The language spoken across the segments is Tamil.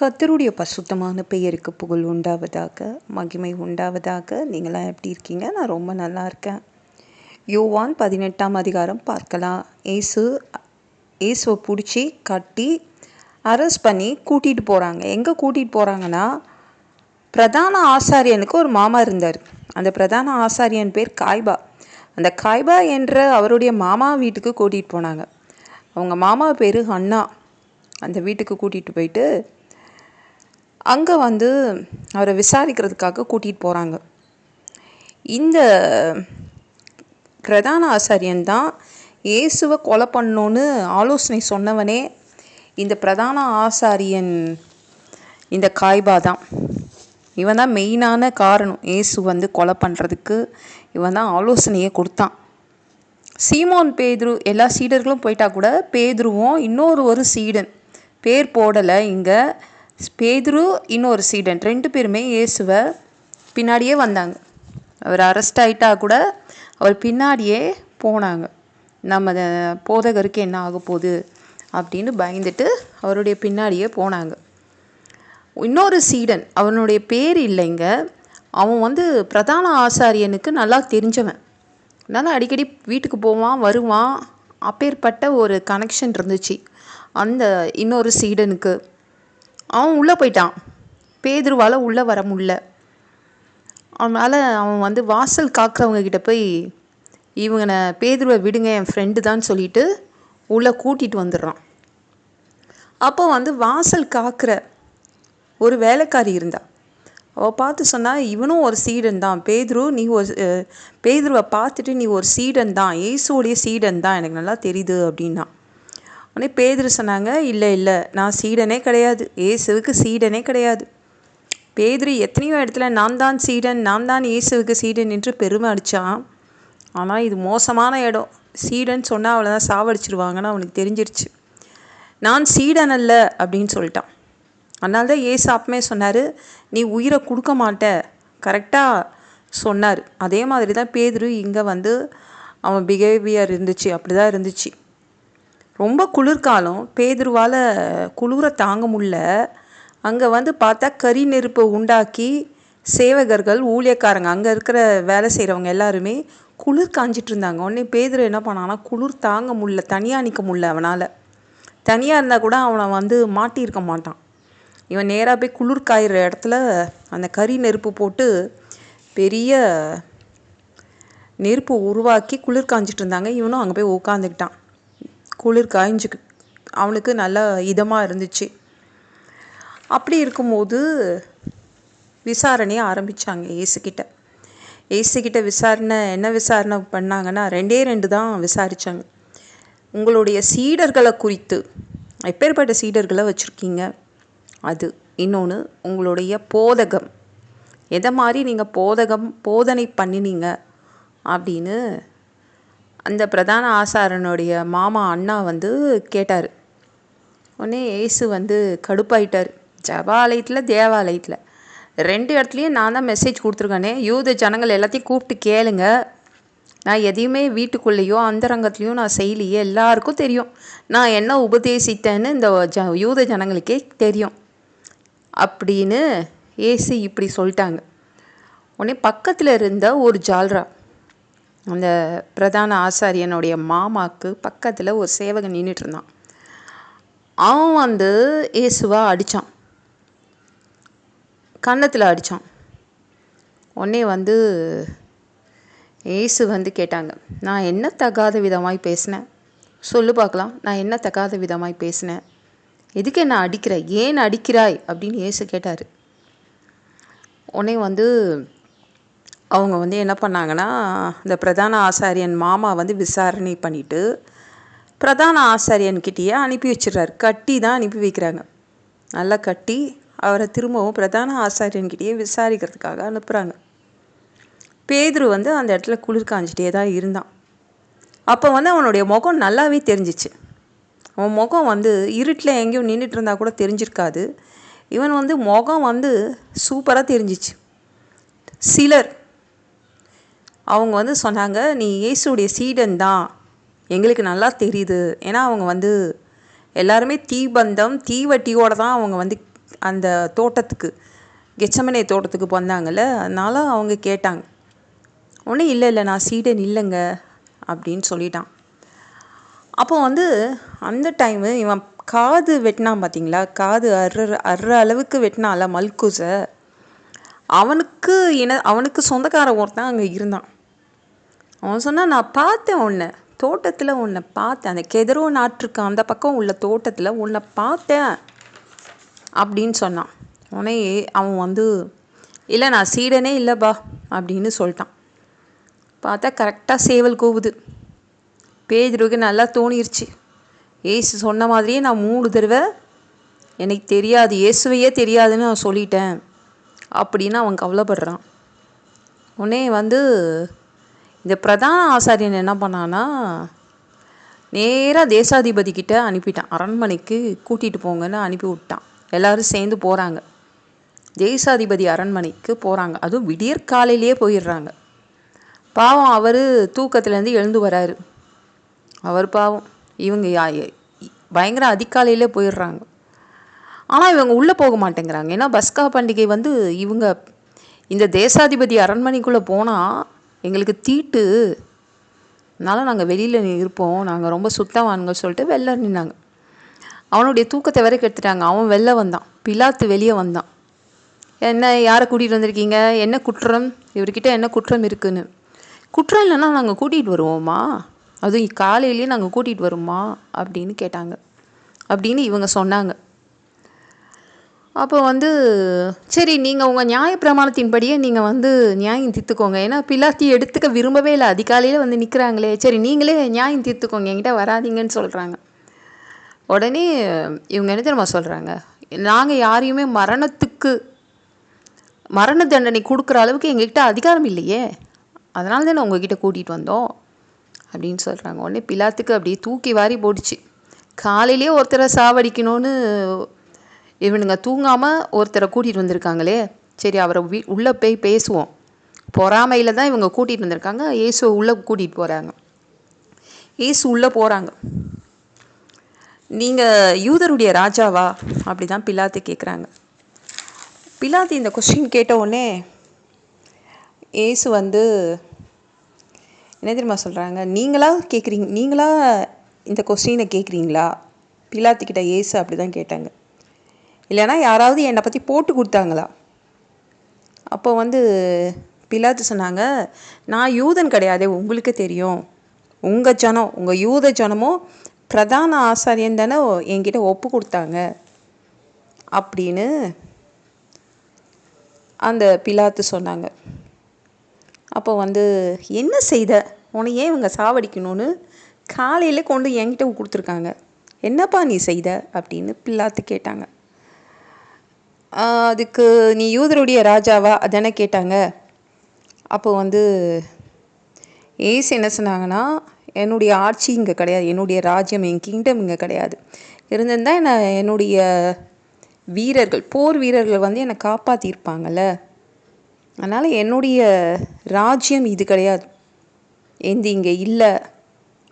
கத்தருடைய பசுத்தமான பெயருக்கு புகழ் உண்டாவதாக மகிமை உண்டாவதாக. நீங்களாம் எப்படி இருக்கீங்க? நான் ரொம்ப நல்லா இருக்கேன். யோவான் பதினெட்டாம் அதிகாரம் பார்க்கலாம். ஏசு ஏசுவை பிடிச்சி கட்டி அரெஸ்ட் பண்ணி கூட்டிகிட்டு போகிறாங்க எங்கே கூட்டிகிட்டு போகிறாங்கன்னா பிரதான ஆசாரியனுக்கு ஒரு மாமா இருந்தார். அந்த பிரதான ஆசாரியன் பேர் காய்பா. அந்த காய்பா என்ற அவருடைய மாமா வீட்டுக்கு கூட்டிகிட்டு போனாங்க. அவங்க மாமா பேர் அண்ணா அந்த வீட்டுக்கு கூட்டிகிட்டு போயிட்டு அங்கே வந்து அவரை விசாரிக்கிறதுக்காக கூட்டிகிட்டு போகிறாங்க இந்த பிரதான ஆசாரியன் தான் இயேசுவை கொலை பண்ணோன்னு ஆலோசனை சொன்னவனே இந்த பிரதான ஆசாரியன் இந்த காய்பா தான். இவன் தான் மெயினான காரணம் இயேசு வந்து கொலை பண்ணுறதுக்கு இவன் தான் ஆலோசனையை கொடுத்தான். சீமோன் பேதுரு எல்லா சீடர்களும் போயிட்டா கூட பேதுருவும் இன்னொரு ஒரு சீடன் பேர் போடலை இங்கே. பேதுரு இன்னொரு சீடன். ரெண்டு பேருமே இயேசுவை பின்னாடியே வந்தாங்க. அவர் அரெஸ்ட் ஆகிட்டா கூட அவர் பின்னாடியே போனாங்க. நம்ம போதகருக்கு என்ன ஆக போகுது அப்படின்னு பயந்துட்டு அவருடைய பின்னாடியே போனாங்க. இன்னொரு சீடன் அவனுடைய பேர் இல்லைங்க. அவன் வந்து பிரதான ஆசாரியனுக்கு நல்லா தெரிஞ்சவன். நல்லா அடிக்கடி வீட்டுக்கு போவான் வருவான். அப்பேற்பட்ட ஒரு கனெக்ஷன் இருந்துச்சு. அந்த இன்னொரு சீடனுக்கு. அவன் உள்ளே போயிட்டான். பேதுருவால் உள்ளே வர முடியல. அவனால் அவன் வந்து வாசல் காக்கிறவங்க கிட்ட போய் இவனை பேதுருவை விடுங்க என் ஃப்ரெண்டு தான் சொல்லிட்டு உள்ளே கூட்டிகிட்டு வந்துடுறான். அப்போ வந்து வாசல் காக்கிற ஒரு வேலைக்காரி இருந்தா. அவள் பார்த்து சொன்னால் இவனும் ஒரு சீடன் தான். பேதுரு நீ ஒரு பேதுருவை பார்த்துட்டு நீ ஒரு சீடன் தான். ஏசுவோடைய சீடன் தான். எனக்கு நல்லா தெரியுது அப்படின்னா. உடனே பேதுரு சொன்னாங்க இல்லை இல்லை நான் சீடனே கிடையாது. இயேசுவுக்கு சீடனே கிடையாது. பேதுரு எத்தனையோ இடத்துல நான் தான் சீடன் நான் தான் இயேசுவுக்கு சீடன் என்று பெருமை அடித்தான் ஆனால் இது மோசமான இடம். சீடன் சொன்னால் அவ்வளோதான் சாவடிச்சிருவாங்கன்னு அவனுக்கு தெரிஞ்சிருச்சு. நான் சீடன் அல்ல அப்படின்னு சொல்லிட்டான். அதனால தான் ஏசு அப்பமே சொன்னார் நீ உயிரை கொடுக்க மாட்ட. கரெக்டாக சொன்னார். அதே மாதிரி தான் பேதுரு இங்கே வந்து அவன் பிஹேவியர் இருந்துச்சு அப்படி தான் இருந்துச்சு. ரொம்ப குளிர்காலம். பேதுருவால் குளிர தாங்க முடில அங்கே வந்து பார்த்தா கறி நெருப்பை உண்டாக்கி சேவகர்கள் ஊழியக்காரங்க அங்கே இருக்கிற வேலை செய்கிறவங்க எல்லாருமே குளிர் காஞ்சிட்டு இருந்தாங்க. உடனே பேதுரு என்ன பண்ணான்னா குளிர் தாங்க முடில தனியாக நிற்க முடில அவனால். தனியாக இருந்தால் கூட அவனை வந்து மாட்டியிருக்க மாட்டான். இவன் நேராக போய் குளிர் காயிற இடத்துல அந்த கறி நெருப்பு போட்டு பெரிய நெருப்பு உருவாக்கி குளிர் காஞ்சிட்டு இருந்தாங்க. இவனும் அங்கே போய் உட்காந்துக்கிட்டான் குளிர் காய்ஞ்சு அவனுக்கு நல்ல இதமாக இருந்துச்சு. அப்படி இருக்கும்போது விசாரணையை ஆரம்பித்தாங்க ஏசுக்கிட்ட ஏசுக்கிட்ட விசாரணை என்ன விசாரணை பண்ணாங்கன்னா ரெண்டே ரெண்டு தான் விசாரித்தாங்க உங்களுடைய சீடர்களை குறித்து எப்பேற்பட்ட சீடர்களை வச்சுருக்கீங்க? அது இன்னொன்று உங்களுடைய போதகம். எதை மாதிரி நீங்கள் போதகம் போதனை பண்ணினீங்க? அப்படின்னு அந்த பிரதான ஆசாரனுடைய மாமா அண்ணா வந்து கேட்டார். உடனே ஏசு வந்து கடுப்பாயிட்டார். ஜபாலயத்தில் தேவாலயத்தில். ரெண்டு இடத்துலையும் நான் தான் மெசேஜ் கொடுத்துருக்கேனே. யூத ஜனங்கள் எல்லாத்தையும் கூப்பிட்டு கேளுங்க. நான் எதையுமே வீட்டுக்குள்ளேயோ அந்தரங்கத்துலேயோ நான் செய்யலையே. எல்லாருக்கும் தெரியும். நான் என்ன உபதேசித்தேன்னு இந்த ஜ யூத ஜனங்களுக்கே தெரியும். அப்படின்னு ஏசு இப்படி சொல்லிட்டாங்க. உடனே பக்கத்தில் இருந்த ஒரு ஜால்ரா அந்த பிரதான ஆசாரியனுடைய மாமாக்கு பக்கத்தில் ஒரு சேவகன் நின்றுட்டு இருந்தான். அவன் வந்து இயேசுவா அடித்தான் கன்னத்தில் அடித்தான் உடனே வந்து ஏசு வந்து கேட்டாங்க நான் என்ன தகாத விதமாய் பேசினேன்? சொல்லு பார்க்கலாம் நான் என்ன தகாத விதமாய் பேசினேன்? எதுக்கு என்ன அடிக்கிற? ஏன் அடிக்கிறாய்? அப்படின்னு ஏசு கேட்டார். உடனே வந்து அவங்க வந்து என்ன பண்ணாங்கன்னா இந்த பிரதான ஆசாரியன் மாமா வந்து விசாரணை பண்ணிவிட்டு பிரதான ஆசாரியன்கிட்டயே அனுப்பி வச்சிடுறாரு. கட்டி தான் அனுப்பி வைக்கிறாங்க. நல்லா கட்டி அவரை திரும்பவும் பிரதான ஆசாரியன்கிட்டயே விசாரிக்கிறதுக்காக அனுப்புகிறாங்க பேதுரு வந்து அந்த இடத்துல குளிர் காஞ்சிட்டே தான் இருந்தான். அப்போ வந்து அவனுடைய முகம் நல்லாவே தெரிஞ்சிச்சு. அவன் முகம் வந்து இருட்டில் எங்கேயும் நின்றுட்டு இருந்தால் கூட தெரிஞ்சிருக்காது. இவன் வந்து முகம் வந்து சூப்பராக தெரிஞ்சிச்சு. சிலர் அவங்க வந்து சொன்னாங்க நீ இயேசுடைய சீடன் தான். எங்களுக்கு நல்லா தெரியுது. ஏன்னா அவங்க வந்து எல்லாருமே தீபந்தம் தீவட்டியோடு தான் அவங்க வந்து அந்த தோட்டத்துக்கு கெச்சமனே தோட்டத்துக்கு வந்தாங்கள்ல அதனால் அவங்க கேட்டாங்க. ஒன்றும் இல்லை இல்லை நான் சீடன் இல்லைங்க அப்படின்னு சொல்லிட்டான். அப்போ வந்து அந்த டைமு இவன் காது வெட்டினான் பார்த்தீங்களா காது அற அற அளவுக்கு வெட்டினால மல்கூசை அவனுக்கு இன அவனுக்கு சொந்தக்கார ஒருத்தன் அங்கே இருந்தான். அவன் சொன்னான் நான் பார்த்தேன் உன்னை. தோட்டத்தில் உன்னை பார்த்தேன். அந்த கெதரோ நாட்டிருக்கான் அந்த பக்கம் உள்ள தோட்டத்தில் உன்னை பார்த்தேன். அப்படின்னு சொன்னான். உடனே அவன் வந்து இல்லை நான் சீடனே இல்லைப்பா அப்படின்னு சொல்லிட்டான். பார்த்தா கரெக்டாக சேவல் கூவுது. பேஜருக்கு நல்லா தோணிருச்சு. ஏசு சொன்ன மாதிரியே நான் மூணு தடவை எனக்கு தெரியாது இயேசுவையே தெரியாதுன்னு நான் சொல்லிட்டேன் அப்படின்னு அவன் கவலைப்படுறான். உடனே வந்து இந்த பிரதான ஆசாரியன் என்ன பண்ணான்னா நேராக தேசாதிபதி கிட்ட அனுப்பிட்டான். அரண்மனைக்கு கூட்டிகிட்டு போங்கன்னு அனுப்பி விட்டான். எல்லாரும் சேர்ந்து போகிறாங்க தேசாதிபதி அரண்மனைக்கு போகிறாங்க அதுவும் விடியற் காலையிலேயே போயிடுறாங்க. பாவம் அவர் தூக்கத்துலேருந்து எழுந்து வராரு. அவர் பாவம். இவங்க யா- பயங்கர அதிகாலையிலே போயிடுறாங்க. ஆனால் இவங்க உள்ளே போக மாட்டேங்கிறாங்க. ஏன்னா பஸ்கா பண்டிகை வந்து இவங்க இந்த தேசாதிபதி அரண்மனைக்குள்ளே போனால் எங்களுக்கு தீட்டு அதனால நாங்கள் வெளியில் இருப்போம் நாங்கள் ரொம்ப சுத்தவான்கள் சொல்லிட்டு வெளில நின்னாங்க. அவனுடைய தூக்கத்தை வரை கெடுத்துட்டாங்க அவன் வெளில வந்தான். பிலாத்து வெளியே வந்தான். என்ன யாரை கூட்டிகிட்டு வந்திருக்கீங்க? என்ன குற்றம்? இவர்கிட்ட என்ன குற்றம் இருக்குன்னு. குற்றம் இல்லைன்னா நாங்கள் கூட்டிகிட்டு வருவோமா? அதுவும் காலையிலேயே நாங்கள் கூட்டிகிட்டு வருமா அப்படின்னு கேட்டாங்க. அப்படின்னு இவங்க சொன்னாங்க. அப்போ வந்து சரி நீங்கள் உங்கள் நியாயப்பிரமாணத்தின்படியே நீங்கள் வந்து நியாயம் தீர்த்துக்கோங்க. ஏன்னா பிள்ளாத்தி எடுத்துக்க விரும்பவே இல்லை. அதிகாலையில் வந்து நிற்கிறாங்களே சரி நீங்களே நியாயம் தீர்த்துக்கோங்க. என்கிட்ட வராதீங்கன்னு சொல்கிறாங்க உடனே இவங்க என்ன தெரியுமா சொல்கிறாங்க நாங்கள் யாரையுமே மரணத்துக்கு மரண தண்டனை கொடுக்குற அளவுக்கு எங்ககிட்ட அதிகாரம் இல்லையே. அதனால தானே உங்ககிட்ட கூட்டிகிட்டு வந்தோம். அப்படின்னு சொல்கிறாங்க உடனே பிலாத்துக்கு அப்படியே தூக்கி வாரி போட்டுச்சு. காலையிலேயே ஒருத்தரை சாவடிக்கணும்னு இவனுங்க தூங்காமல் ஒருத்தரை கூட்டிகிட்டு வந்திருக்காங்களே. சரி அவரை வீ உள்ளே போய் பேசுவோம். பொறாமையில் தான் இவங்க கூட்டிகிட்டு வந்திருக்காங்க. இயேசுவை உள்ளே கூட்டிகிட்டு போகிறாங்க இயேசு உள்ளே போகிறாங்க நீங்கள் யூதருடைய ராஜாவா? அப்படி தான் பிலாத்து கேட்குறாங்க பிலாத்து இந்த கொஸ்டின் கேட்ட உடனே ஏசு வந்து என்ன தெரியுமா சொல்கிறாங்க நீங்களா கேட்குறீங்க நீங்களா இந்த கொஸ்டினை கேட்குறீங்களா பிலாத்துக்கிட்ட ஏசு அப்படி தான் கேட்டாங்க. இல்லைன்னா யாராவது என்னை பற்றி போட்டு கொடுத்தாங்களா? அப்போ வந்து பிலாத்து சொன்னாங்க நான் யூதன் கிடையாதே உங்களுக்கு தெரியும். உங்கள் ஜனம் உங்கள் யூத ஜனமும் பிரதான ஆசாரியன் தானே என்கிட்ட ஒப்பு கொடுத்தாங்க. அப்படின்னு அந்த பிலாத்து சொன்னாங்க. அப்போ வந்து என்ன செய்த? உன்னை ஏன் இவங்க சாவடிக்கணும்னு காலையில் கொண்டு என்கிட்ட கொடுத்துருக்காங்க. என்னப்பா நீ செய்த? அப்படின்னு பில்லாத்து கேட்டாங்க. அதுக்கு நீ யூதருடைய ராஜாவா? அதானே கேட்டாங்க. அப்போ வந்து ஏசு என்ன சொன்னாங்கன்னா என்னுடைய ஆட்சி இங்கே கிடையாது. என்னுடைய ராஜ்யம் என் கிங்டம் இங்கே கிடையாது. இருந்திருந்தால் என்ன என்னுடைய வீரர்கள் போர் வீரர்கள் வந்து என்னை காப்பாற்றிருப்பாங்கல்ல அதனால் என்னுடைய ராஜ்யம் இது கிடையாது. எந்த இங்கே இல்லை.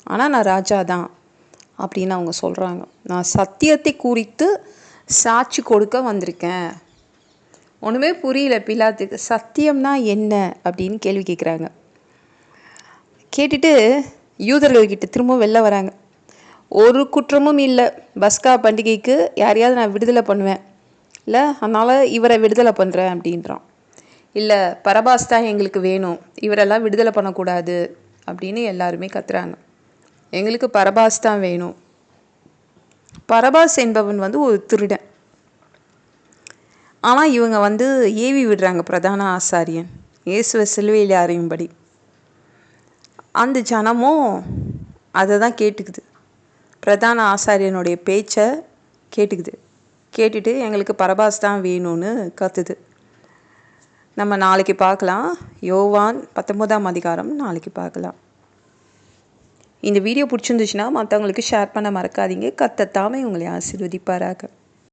ஆனால் நான் ராஜா தான் அப்படின்னு அவங்க சொல்கிறாங்க நான் சத்தியத்தை குறித்து சாட்சி கொடுக்க வந்திருக்கேன். ஒன்றுமே புரியல பிலாத்துக்கு. சத்தியம்னா என்ன? அப்படின்னு கேள்வி கேட்குறாங்க கேட்டுட்டு யூதர்கள்கிட்ட திரும்ப வெளில வராங்க. ஒரு குற்றமும் இல்லை. பஸ்கா பண்டிகைக்கு யாரையாவது நான் விடுதலை பண்ணுவேன். இல்லை அதனால் இவரை விடுதலை பண்ணுறேன் அப்படின்றான். இல்லை பரபாஸ் தான் எங்களுக்கு வேணும். இவரெல்லாம் விடுதலை பண்ணக்கூடாது அப்படின்னு எல்லாருமே கத்துறாங்க. எங்களுக்கு பரபாஸ் தான் வேணும். பரபாஸ் என்பவன் வந்து ஒரு திருடன். ஆனால் இவங்க வந்து ஏவி விடுறாங்க பிரதான ஆசாரியன். இயேசுவை சிலுவையில் அறியும்படி. அந்த ஜனமும் அதை தான் கேட்டுக்குது. பிரதான ஆசாரியனுடைய பேச்சை கேட்டுக்குது. கேட்டுட்டு எங்களுக்கு பரபாஸ் தான் வேணும்னு கத்துது. நம்ம நாளைக்கு பார்க்கலாம். யோவான் பத்தொன்பதாம் அதிகாரம் நாளைக்கு பார்க்கலாம். இந்த வீடியோ பிடிச்சிருந்துச்சுன்னா மற்றவங்களுக்கு ஷேர் பண்ண மறக்காதீங்க. கத்தத்தாமே உங்களை ஆசீர்வதிப்பாராக.